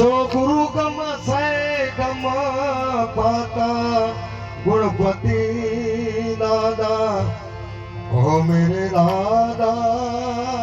જો ગુરુ ગમ સાય ગમ પાતા. ગુણપતિ દાદા ઓ મેરે દાદા.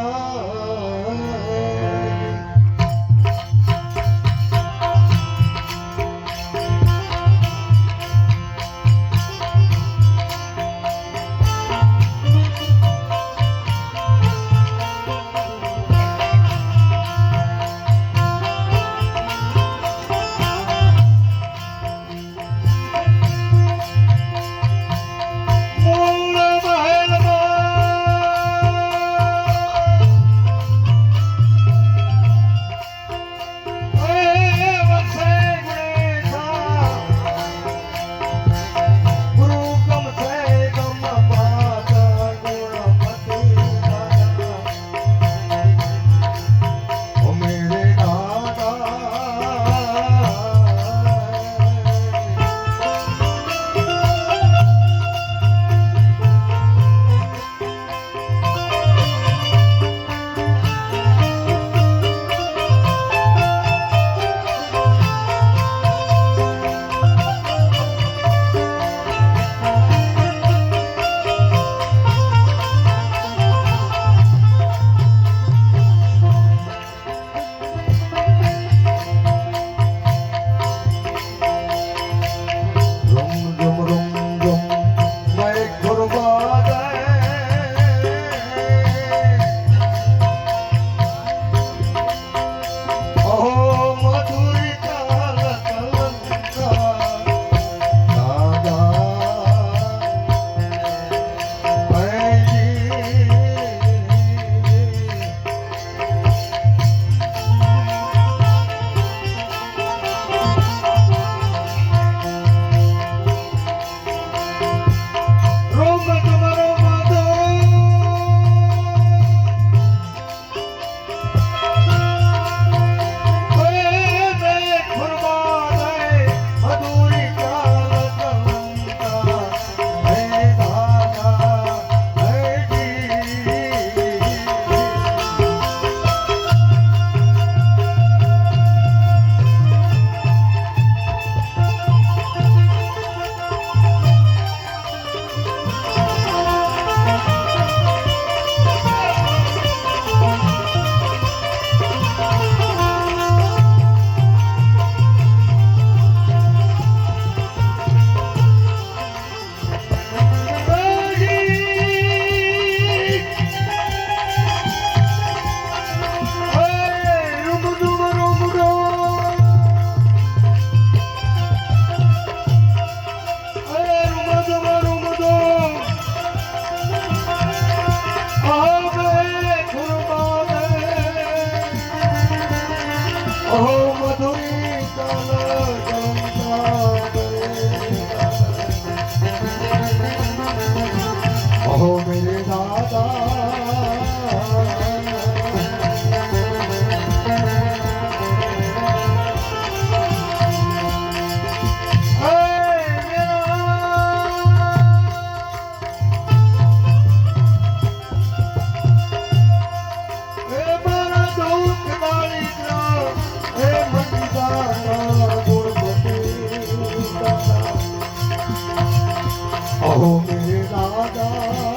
અહો મધુરી અહો મેરે દાદા. দাদা